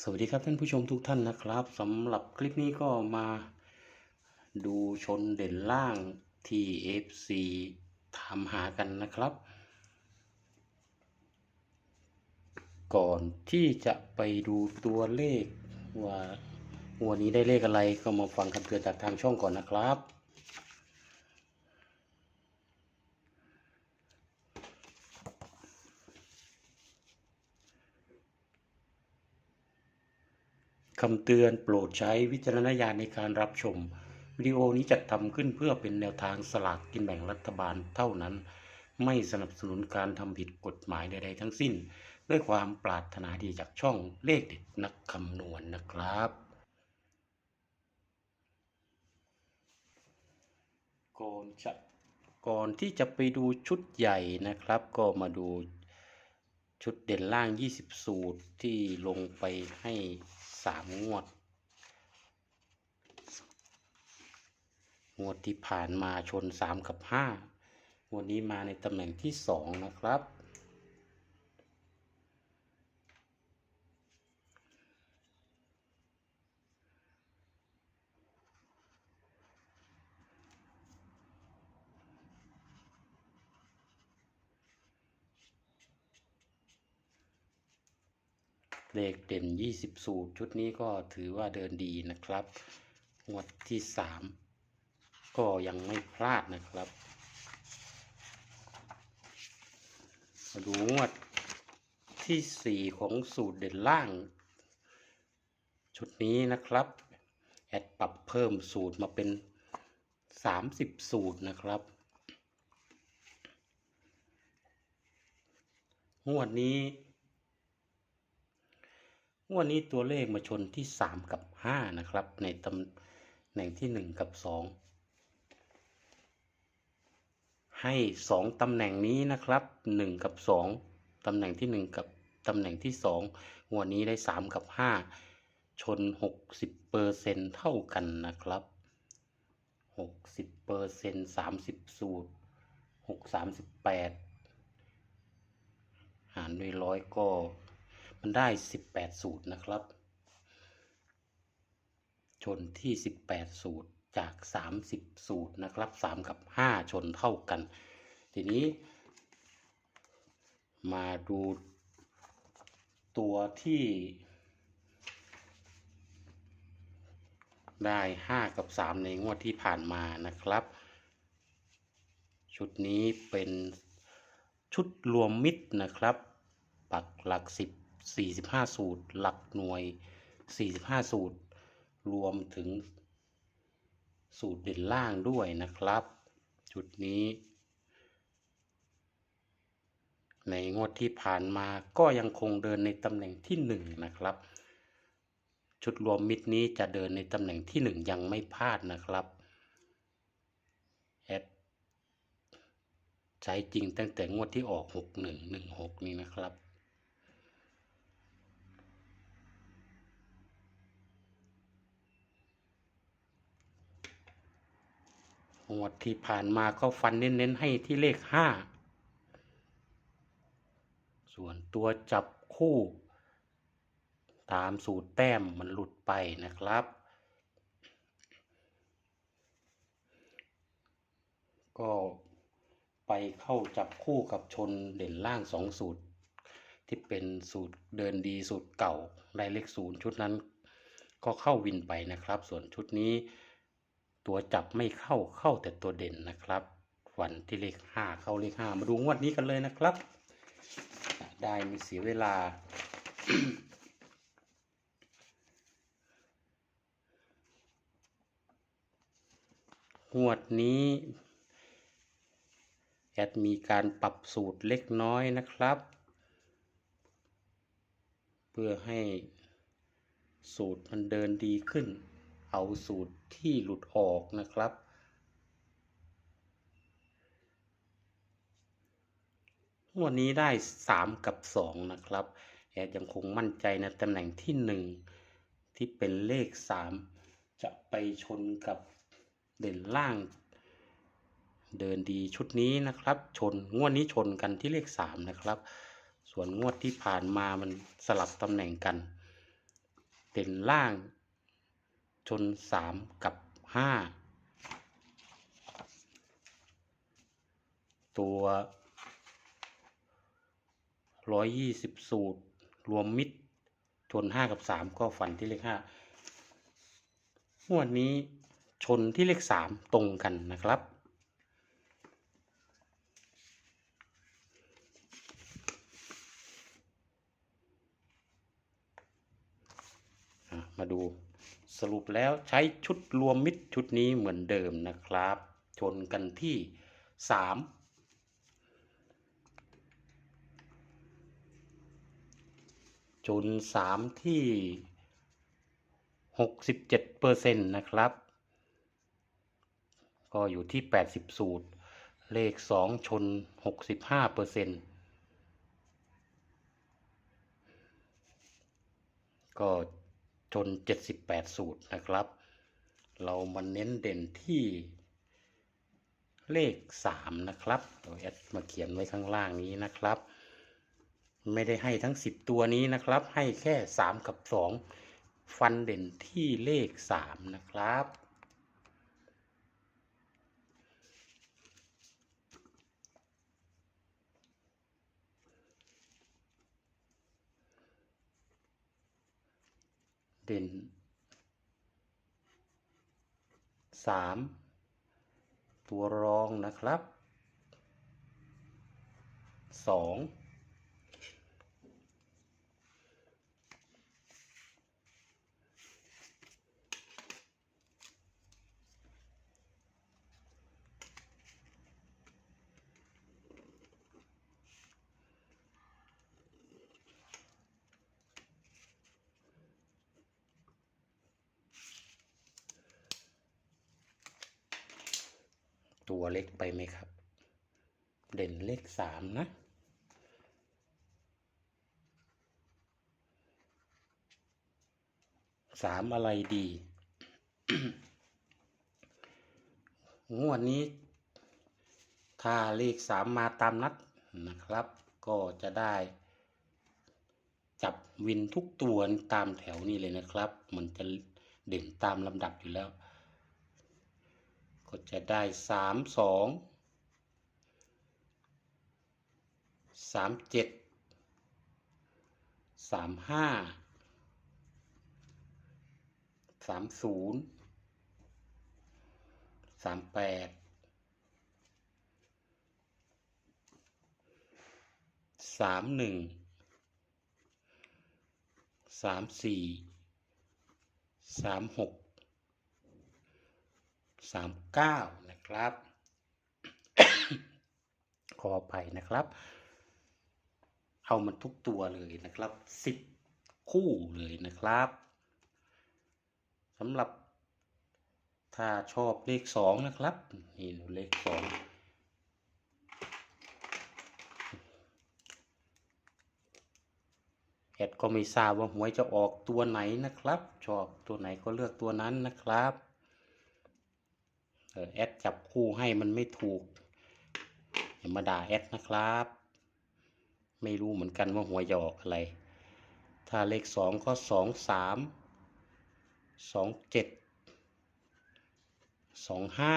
สวัสดีครับท่านผู้ชมทุกท่านนะครับสำหรับคลิปนี้ก็มาดูชนเด่นล่างที่ FC ถามหากันนะครับ ก่อนที่จะไปดูตัวเลขว่าวันนี้ได้เลขอะไรก็มาฟังคำเตือนจากทางช่องก่อนนะครับ คำเตือนโปรดใช้วิจารณญาณในการรับชม วิดีโอนี้จัดทำขึ้นเพื่อเป็นแนวทางสลากกินแบ่งรัฐบาลเท่านั้น ไม่สนับสนุนการทำผิดกฎหมายใดๆทั้งสิ้น ด้วยความปรารถนาดีจากช่องเลขเด็ดนักคำนวณนะครับ ก่อนจะก่อนที่จะไปดูชุดใหญ่นะครับ ก็มาดูชุดเด่นล่าง 20 สูตรที่ลงไปให้ สามงวด งวดที่ผ่านมาชนสามกับห้าวันนี้มาในตำแหน่งที่สองนะครับ เลขเด่น 20 สูตร ชุดนี้ก็ถือว่าเดินดีนะครับงวดที่ 3 ก็ยังไม่พลาดนะครับ มาดูงวดที่ 4 ของสูตรเด่นล่าง ชุดนี้นะครับ แอดปรับเพิ่มสูตรมาเป็น 30 สูตรนะครับงวดนี้ วดนี้ตัวเลขมาชนที่ 3 กับ 5 นะครับ ในตำแหน่งที่ 1 กับ 2 ให้ 2 ตำแหน่งนี้นะครับ 1 กับ 2 ตำแหน่งที่ 1 กับตำแหน่งที่2งวดนี้ได้ 3 กับ 5 ชน 60เปอร์เซ็นเท่ากันนะครับ 60เปอร์เซ็น30 สูตร 6 38 หารด้วยร้อยก็ มันได้ 18 สูตรนะครับ ชนที่ 18 สูตรจาก 30 สูตรนะครับ 3 กับ 5 ชนเท่ากัน ทีนี้ มาดูตัวที่ได้ 5 กับ 3 ในงวดที่ผ่านมานะครับ ชุดนี้เป็นชุดรวมมิตรนะครับ ปักหลัก 10 45 สูตร หลักหน่วย 45 สูตร รวมถึงสูตรเด่นล่างด้วยนะครับชุดนี้ ในงวดที่ผ่านมาก็ยังคงเดินในตำแหน่งที่ 1 นะครับ ชุดรวมมิตรนี้จะเดินในตำแหน่งที่ 1 ยังไม่พลาดนะครับแอดใช้จริงตั้งแต่งวดที่ออก 6116 นี้นะครับ งวดที่ผ่านมาก็ฟันเน้นๆให้ที่เลข5ส่วนตัวจับคู่ ตามสูตรแต้มมันหลุดไปนะครับ ก็ไปเข้าจับคู่กับชนเด่นล่างสองสูตร ที่เป็นสูตรเดินดีสูตรเก่าได้เลขศูนย์ชุดนั้นก็เข้าวินไปนะครับ ส่วนชุดนี้ ตัวจับไม่เข้าเข้าแต่ตัวเด่นนะครับ วันที่เลขห้าเข้าเลขห้ามาดูงวดนี้กันเลยนะครับ ได้ไม่เสียเวลางวดนี้แอดมีการปรับสูตรเล็กน้อยนะครับ เพื่อให้สูตรมันเดินดีขึ้น เอาสูตรที่หลุดออกนะครับงวดนี้ได้ 3 กับ 2 นะครับแอดยังคงมั่นใจในตำแหน่งที่ 1 ที่เป็นเลข 3 จะไปชนกับเด่นล่าง เดินดีชุดนี้นะครับ ชนงวดนี้ชนกันที่เลข 3 นะครับ ส่วนงวดที่ผ่านมามันสลับตำแหน่งกัน เด่นล่าง ชนสามกับห้าตัวร้อยยี่สิบสูตร รวมมิดชนห้ากับสามก็ฝันที่เลขห้างวดนี้ชนที่เลขสามตรงกันนะครับมาดู สรุปแล้วใช้ชุดรวมมิตรชุดนี้เหมือนเดิมนะครับ ชนกันที่สามชนสามที่หกสิบเจ็ดเปอร์เซ็นต์นะครับ ก็อยู่ที่แปดสิบสูตร เลขสองชนหก จน 78 สูตรนะครับ เรามาเน้นเด่นที่เลข 3 นะครับเราแอดมาเขียนไว้ข้างล่างนี้นะครับ ไม่ได้ให้ทั้ง 10 ตัวนี้นะครับ ให้แค่ 3 กับ 2 ฟันเด่นที่เลข 3 นะครับ เด่นสามตัวรองนะครับสอง ตัวเล็กไปไหมครับ เด่นเลขสามนะสามอะไรดี งวดนี้ ถ้าเลขสามมาตามนัดนะครับ ก็จะได้ จับวินทุกตัวตามแถวนี้เลยนะครับ มันจะเด่นตามลำดับอยู่แล้ว ก็จะได้สามสองสามเจ็ดสามห้าสามศูนย์สามแปดสามหนึ่งสามสี่สามหก สามเก้านะครับ ขอไปนะครับ เอามันทุกตัวเลยนะครับสิบคู่เลยนะครับสำหรับ ถ้าชอบเลขสองนะครับ นี่เลขสองแอดก็ไม่ทราบว่าหวยจะออกตัวไหนนะครับ ชอบตัวไหนก็เลือกตัวนั้นนะครับ แอดจับคู่ให้มันไม่ถูกอย่ามาด่าแอดนะครับ ไม่รู้เหมือนกันว่าหัวยจะออกอะไร ถ้าเลขสองก็สองสามสองเจ็ดสองห้า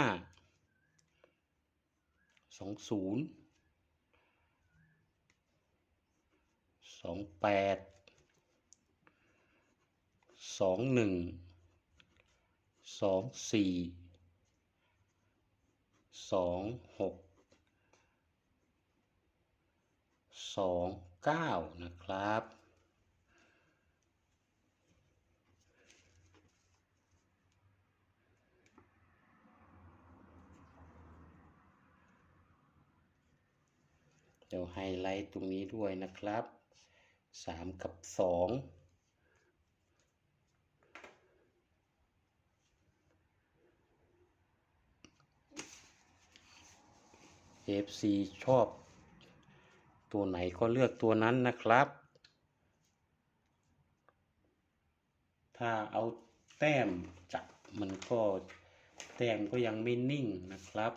สองศูนย์สองแปดสองหนึ่งสองสี่ สองหกสองเก้านะครับ เดี๋ยวไฮไลท์ตรงนี้ด้วยนะครับสามกับสอง FC ชอบ ตัวไหนก็เลือกตัวนั้นนะครับ ถ้าเอาแต้มจับมันก็แต้มก็ยังไม่นิ่งนะครับ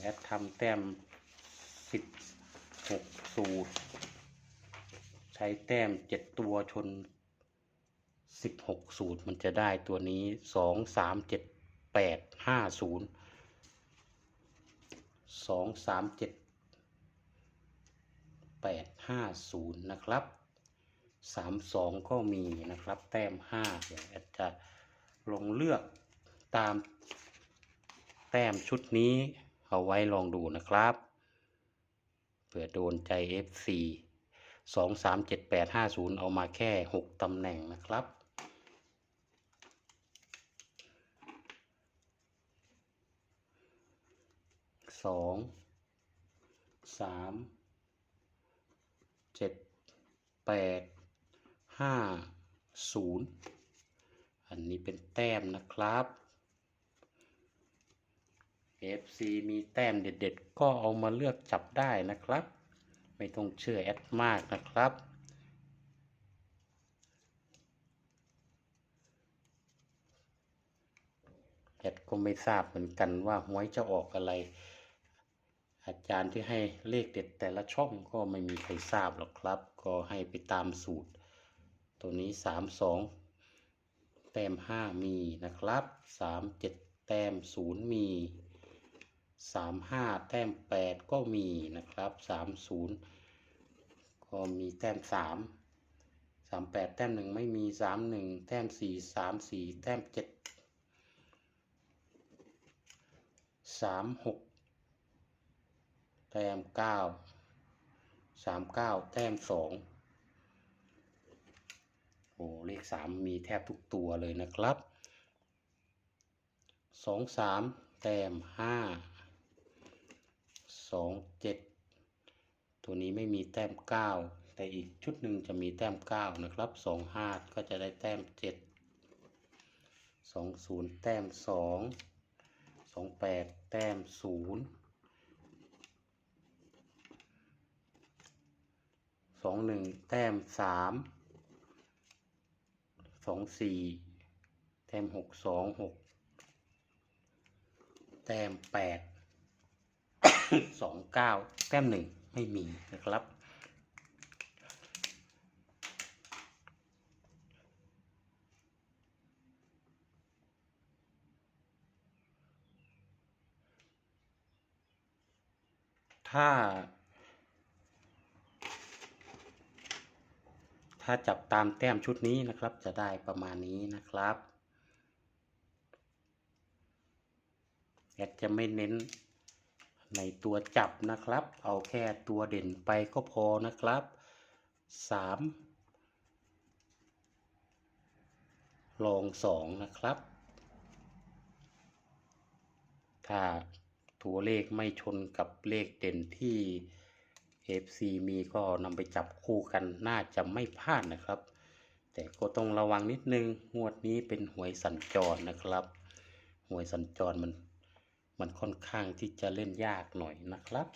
แอดทำแต้ม 16 สูตร ใช้แต้ม 7 ตัวชน 16 สูตรมันจะได้ตัวนี้ 2 3 7 8 5 0 สองสามเจ็ดแปดห้าศูนย์นะครับสามสองก็มีนะครับ แต้มห้าเดี๋ยวอดจะลองเลือกตามแต้มชุดนี้เอาไว้ลองดูนะครับเผื่อโดนใจ FC สองสามเจ็ดแปดห้าศูนย์เอามาแค่หกตำแหน่งนะครับ สองสามเจ็ดแปดห้าศูนย์อันนี้เป็นแต้มนะครับ FC มีแต้มเด็ดๆ ก็เอามาเลือกจับได้นะครับ ไม่ต้องเชื่อแอดมากนะครับแอดก็ไม่ทราบเหมือนกันว่าหวยจะออกอะไร อาจารย์ที่ให้เลขเด็ดแต่ละช่องก็ไม่มีใครทราบหรอกครับ ก็ให้ไปตามสูตร ตัวนี้สามสองแต้มห้ามีนะครับสามเจ็ดแต้มศูนย์มีสามห้าแต้มแปดก็มีนะครับสามศูนย์ก็มีแต้มสามสามแปดแต้มหนึ่งไม่มีสามหนึ่งแต้มสี่สามสี่แต้มเจ็ดสามหก แต้มเก้าสามเก้าแต้มสองโอ้เลขสามมีแทบทุกตัวเลยนะครับสองสามแต้มห้าสองเจ็ดตัวนี้ไม่มีแต้มเก้าแต่อีกชุดหนึ่งจะมีแต้มเก้านะครับสองห้าก็จะได้แต้มเจ็ดสองศูนย์แต้มสองสองแปดแต้มศูนย์ สองหนึ่งแต้มสามสองสี่แต้มหกสองหกแต้มแปดสองเก้าแต้มหนึ่งไม่มีนะครับถ้า ถ้าจับตามแต้มชุดนี้นะครับ จะได้ประมาณนี้นะครับแอดจะไม่เน้นในตัวจับนะครับ เอาแค่ตัวเด่นไปก็พอนะครับสามลองสองนะครับ ถ้าตัวเลขไม่ชนกับเลขเด่นที่ FC มีก็นำไปจับคู่กันน่าจะไม่พลาดนะครับ แต่ก็ต้องระวังนิดนึงงวดนี้เป็นหวยสัญจรนะครับ หวยสัญจรมันมันค่อนข้างที่จะเล่นยากหน่อยนะครับ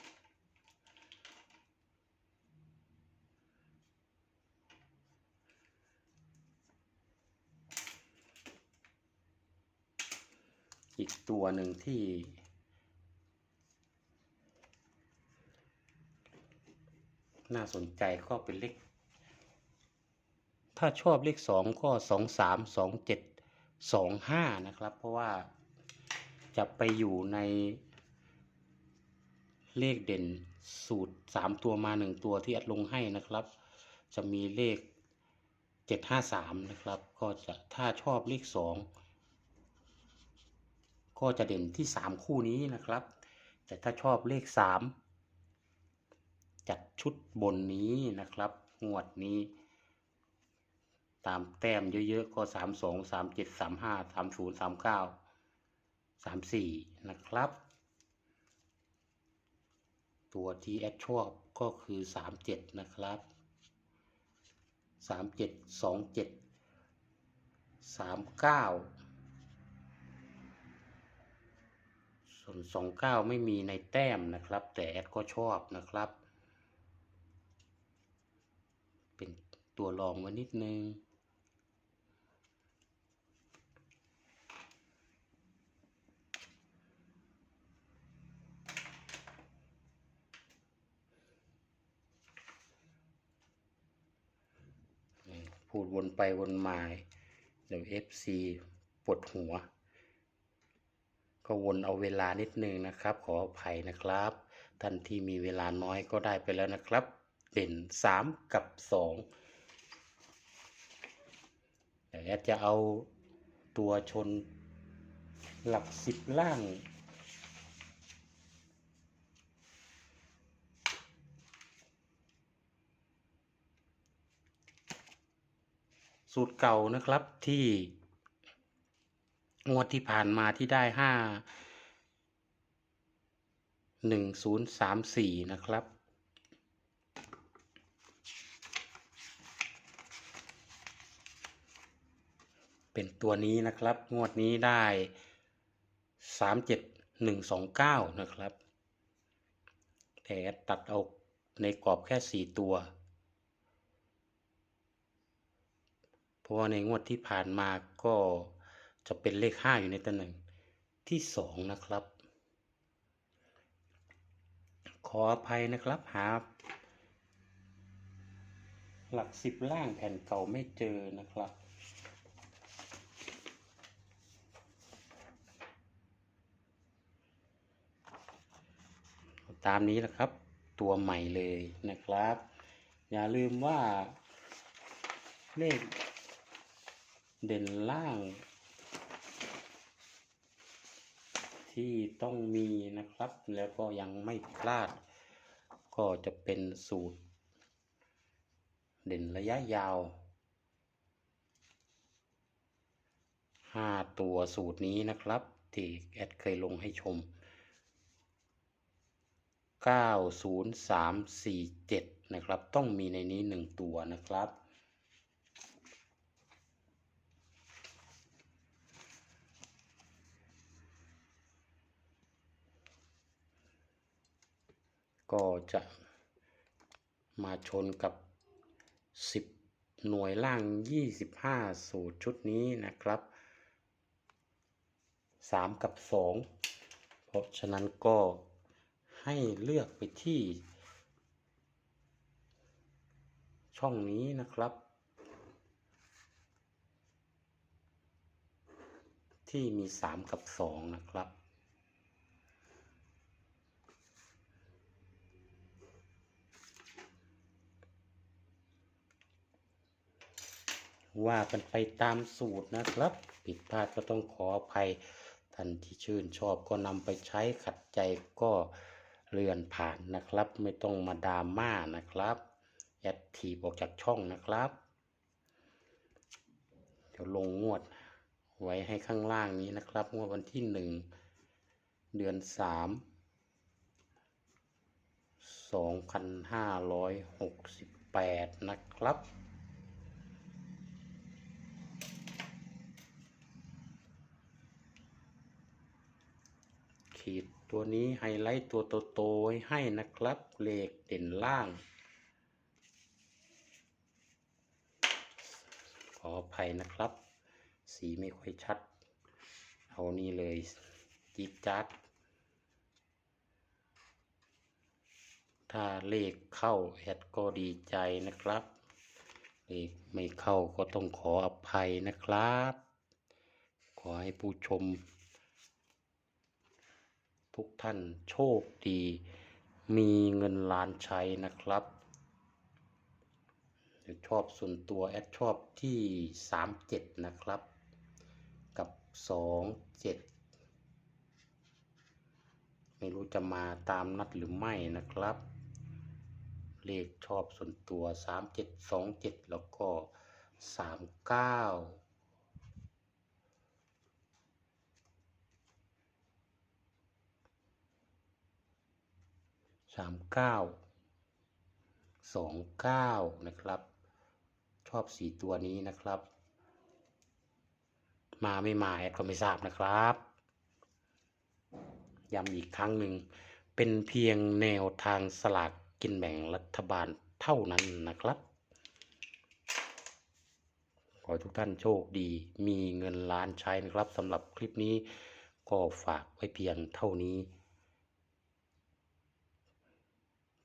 อีกตัวหนึ่งที่ น่าสนใจก็เป็นเลข ถ้าชอบเลขสองก็สองสามสองเจ็ดสองห้านะครับ เพราะว่าจะไปอยู่ในเลขเด่นสูตรสามตัวมาหนึ่งตัวที่อัดลงให้นะครับ จะมีเลขเจ็ดห้าสามนะครับ ก็จะถ้าชอบเลขสองก็จะเด่นที่สามคู่นี้นะครับ แต่ถ้าชอบเลขสาม จัดชุดบนนี้นะครับงวดนี้ ตามแต้มเยอะๆ ก็สามสองสามเจ็ดสามห้าสามศูนย์สามเก้าสามสี่นะครับ ตัวที่แอดชอบก็คือสามเจ็ดนะครับสามเจ็ดสองเจ็ดสามเก้าส่วนสองเก้าไม่มีในแต้มนะครับ แต่แอดก็ชอบนะครับ เป็น ตัวรองไว้นิดนึง พูดวนไปวนมาเดี๋ยว FC ปวดหัว ก็วนเอาเวลานิดนึงนะครับ ขออภัยนะครับ ท่านที่มีเวลาน้อยก็ได้ไปแล้วนะครับ เด่น 3 กับ 2 แอดจะเอาตัวชนหลักสิบล่าง สูตรเก่านะครับที่ งวดที่ผ่านมาที่ได้ห้าหนึ่งศูนย์สามสี่นะครับ เป็นตัวนี้นะครับ งวดนี้ได้สามเจ็ดหนึ่งสองเก้านะครับ แต่ตัดเอาในกรอบแค่สี่ตัว เพราะว่าในงวดที่ผ่านมาก็จะเป็นเลขห้าอยู่ในตำแหน่งที่สองนะครับ ขออภัยนะครับหาหลักสิบล่างแผ่นเก่าไม่เจอนะครับ ตามนี้นะครับ ตัวใหม่เลยนะครับ อย่าลืมว่า เลข เด่นล่าง ที่ต้องมีนะครับ แล้วก็ยังไม่พลาด ก็จะเป็นสูตร เด่นระยะยาวห้าตัวสูตรนี้นะครับ ที่แอดเคยลงให้ชม 90347 นะครับ ต้องมีในนี้ 1 ตัวนะครับ ก็จะมาชนกับ 10 หน่วยล่าง 25 สูตรชุดนี้นะครับ 3 กับ 2 เพราะฉะนั้นก็ ให้เลือกไปที่ ช่องนี้นะครับ ที่มี 3 กับ 2 นะครับว่ากันไปตามสูตรนะครับ ผิดพลาดก็ต้องขออภัยท่านที่ชื่นชอบก็นำไปใช้ขัดใจก็ เลื่อนผ่านนะครับ ไม่ต้องมาดราม่านะครับแอดทีบออกจากช่องนะครับ เดี๋ยวลงงวดไว้ให้ข้างล่างนี้นะครับ งวดวันที่หนึ่งเดือนสามสองพันห้าร้อยหกสิบแปดนะครับขีด ตัวนี้ไฮไลท์ตัวโตๆให้นะครับเลขเด่นล่าง ขออภัยนะครับ สีไม่ค่อยชัด เอานี่เลยจิ๊ดจัดถ้าเลขเข้าแอดก็ดีใจนะครับ เลขไม่เข้าก็ต้องขออภัยนะครับ ขอให้ผู้ชม ทุกท่านโชคดี มีเงินล้านใช้นะครับชอบส่วนตัวแอดชอบที่สามเจ็ดนะครับ กับสองเจ็ดไม่รู้จะมาตามนัดหรือไม่นะครับ เลขชอบส่วนตัวสามเจ็ดสองเจ็ดแล้วก็สามเก้าสามเก้าสองเก้านะครับ ชอบสีตัวนี้นะครับ มาไม่มาแอดก็ไม่ทราบนะครับย้ำอีกครั้งหนึ่งเป็นเพียงแนวทางสลากกินแบ่งรัฐบาลเท่านั้นนะครับ ขอทุกท่านโชคดีมีเงินล้านใช้นะครับสำหรับคลิปนี้ก็ฝากไว้เพียงเท่านี้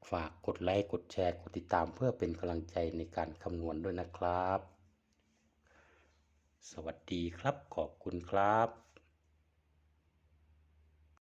ฝากกดไลค์กดแชร์กดติดตามเพื่อเป็นกำลังใจในการคำนวณด้วยนะครับ สวัสดีครับขอบคุณครับ